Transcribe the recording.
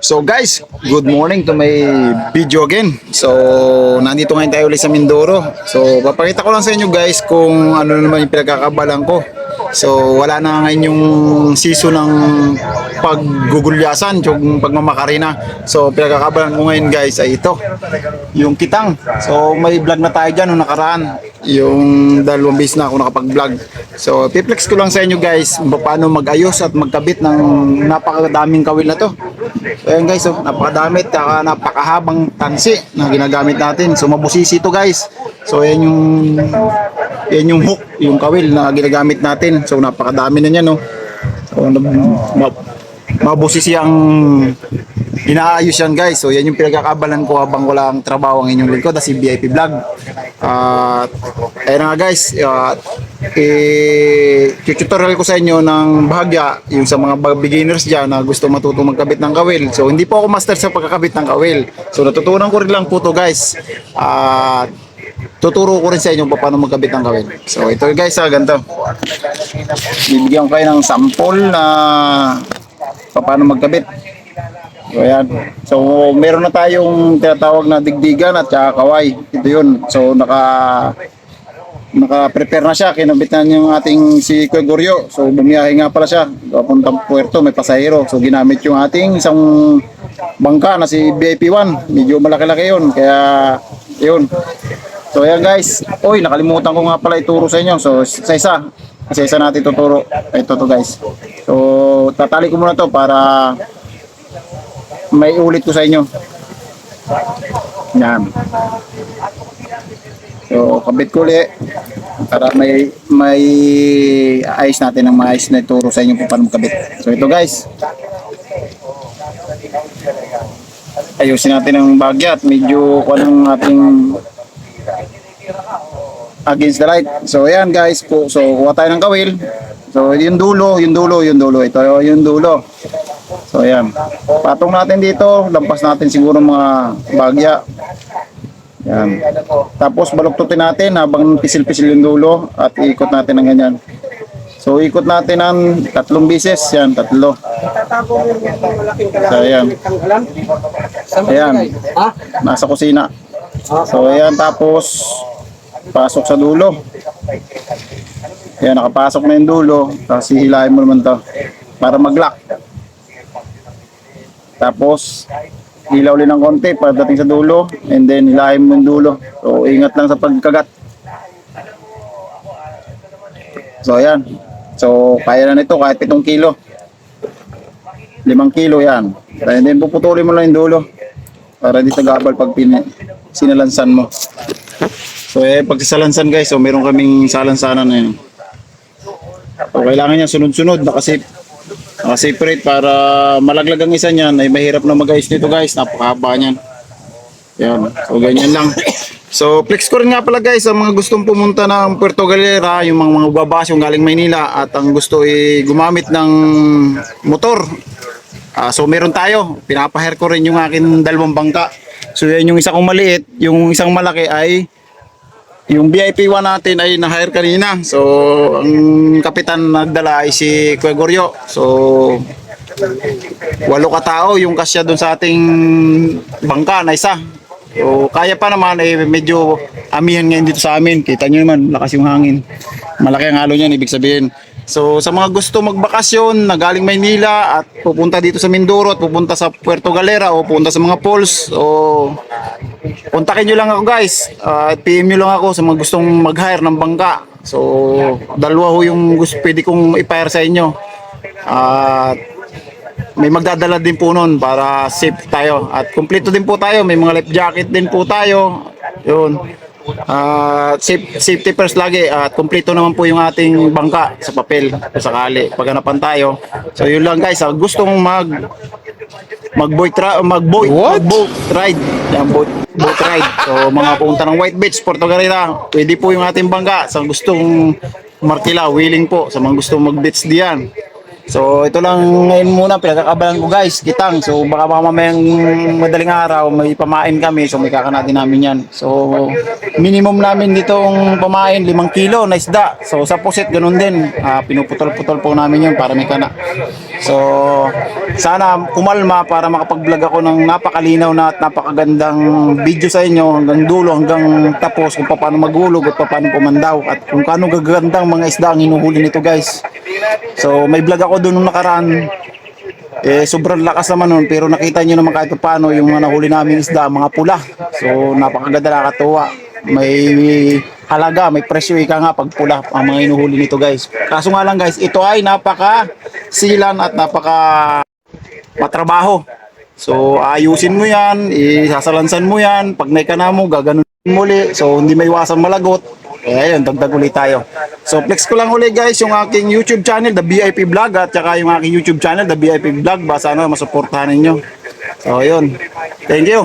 So guys, good morning to my video again. So nandito ngayon tayo ulit sa Mindoro. So papakita ko lang sa inyo guys kung ano naman yung pinagkakabalan ko. So wala na ngayon yung season ng paggugulyasan, yung pagmamakarina. So pinagkakabalan ko ngayon guys ay ito, yung kitang. So may vlog na tayo dyan nung nakaraan. Yung dalawang beses na ako nakapag-vlog. So piplex ko lang sa inyo guys paano mag-ayos at magkabit ng napakadaming kawil na to. So ayan guys, oh, napakadami at napakahabang tansi na ginagamit natin. So mabusisi ito guys. So ayan yung yan yung hook, yung kawil na ginagamit natin. So napakadami na niyan no. So nab- ma- mabusisi ang inaayos yan guys. So yan yung pinagkakabalan ko habang wala ang trabaho ang inyong lingkod, si VIP Vlog. At ayun na nga guys, uh, i-tutorial ko sa inyo ng bahagya yung sa mga beginners dyan na gusto matuto magkabit ng kawil. So hindi po ako master sa pagkakabit ng kawil. So natutunan ko rin lang po to guys. At tuturo ko rin sa inyo paano magkabit ng kawil. So ito guys ha, ganito. Bibigyan ko kayo ng sample na paano magkabit. So ayan. So meron na tayong tinatawag na digdigan at saka kaway. Ito yun. So naka naka-prepare na siya. Kinabitan yung ating si Kuya. So bumiyahe nga pala siya. Papuntang Puerto, may pasahero. So ginamit yung ating isang bangka na si VIP1. Medyo malaki-laki yun. Kaya yun. So ayan guys. Uy, nakalimutan ko nga pala ituro sa inyo. So sa isa. Sa isa natin tuturo. Ito to guys. So tatali ko muna to para may ulit ko sa inyo. Yan. So, kabit ko ulit para may may ayos natin ang maayos na ituro sa inyo kung paano magkabit. So, ito guys. Ayusin natin ang bagya at medyo kung anong ating against the light. So, ayan guys. Po, so, kuha tayo ng kawil. So, yung dulo, yung dulo, yung dulo. Ito yung dulo. So, ayan. Patong natin dito. Lampas natin siguro mga bagya. Yan. Tapos baluktutin natin habang pisil-pisil yung dulo at ikot natin ng ganyan. So ikot natin ng tatlong bisis. Yan, tatlo. Tatapo mo yung malaking So ayan. Ayan. Nasa kusina. So ayan, tapos pasok sa dulo. Ayan, nakapasok na yung dulo. Tapos hihilahin mo naman to para mag-lock. Tapos ilaw ulit ng konti pagdating sa dulo and then hilahin mo yung dulo. So ingat lang sa pagkagat. So ayan. So kaya na nito kahit 7 kilo. 5 kilo yan. And then puputulin mo lang yung dulo para di tagabal pag pin sinalansan mo. So eh pag salansan guys, so meron kaming salansanan na yun. So kailangan niya sunod-sunod nakasip nakaseparate para malaglag ang isa niyan ay mahirap na mag-ayos nito guys, napakahaba niyan. Yan. So ganyan lang. So flex ko rin nga pala guys sa mga gustong pumunta ng Puerto Galera, yung mga mga babas yung galing Maynila at ang gusto ay gumamit ng motor. Ah, so meron tayo. Pinapahire ko rin yung akin dalawang bangka. So yan yung isa kong maliit, yung isang malaki ay yung VIP 1 natin ay na-hire kanina. So, ang kapitan nagdala ay si Kuya. So, walo ka tao yung kasya doon sa ating bangka na isa. So, kaya pa naman eh medyo amihan ngayon dito sa amin. Kita nyo naman, lakas yung hangin. Malaki ang halo niyan, ibig sabihin. So, sa mga gusto magbakasyon na galing Maynila at pupunta dito sa Mindoro at pupunta sa Puerto Galera o pupunta sa mga falls o kontakin nyo lang ako guys. Uh, PM nyo lang ako sa mga gustong mag-hire ng bangka. So, dalawa ho yung gusto, pwede kong i-hire sa inyo. At may magdadala din po nun para safe tayo. At kumpleto din po tayo. May mga life jacket din po tayo. Yun. Ah, safe, safety first lagi. At kumpleto naman po yung ating bangka sa papel kung sakali. Paganapan tayo. So yun lang guys, ah, gustong mag mag boat tra- mag boat mag boat ride, yan boat boat ride. So mga pumunta ng White Beach, Puerto Galera, pwede po yung ating bangka. Sa gustong markila, willing po. Sa mga gustong mag beach diyan. So ito lang ngayon muna pinagkakabalan ko guys, kitang. So baka baka mamayang madaling araw may pamain kami, so may kakanatin namin yan. So minimum namin ditong pamain, limang kilo na isda. So sa pusit ganun din, Ah, pinuputol-putol po namin yun para may kana. So sana kumalma para makapag-vlog ako ng napakalinaw na at napakagandang video sa inyo hanggang dulo, hanggang tapos kung paano maghulog at paano pumandaw at kung paano gagandang mga isda ang hinuhuli nito guys. So may vlog ako doon nung nakaraan. Eh sobrang lakas naman nun pero nakita nyo naman kahit paano yung mga nahuli namin isda, mga pula. So napakaganda nakakatuwa. May halaga, may presyo ika nga pag pula ang mga hinuhuli nito guys. Kaso nga lang guys, ito ay napaka silan at napaka matrabaho. So ayusin mo yan, isasalansan mo yan, pag may kana mo, gaganon muli. So hindi may iwasan malagot. Eh ayun, dagdag ulit tayo. So flex ko lang ulit guys yung aking YouTube channel, The VIP Vlog at saka yung aking YouTube channel, The VIP Vlog. Basta ano, masuportahan ninyo. So ayun. Thank you.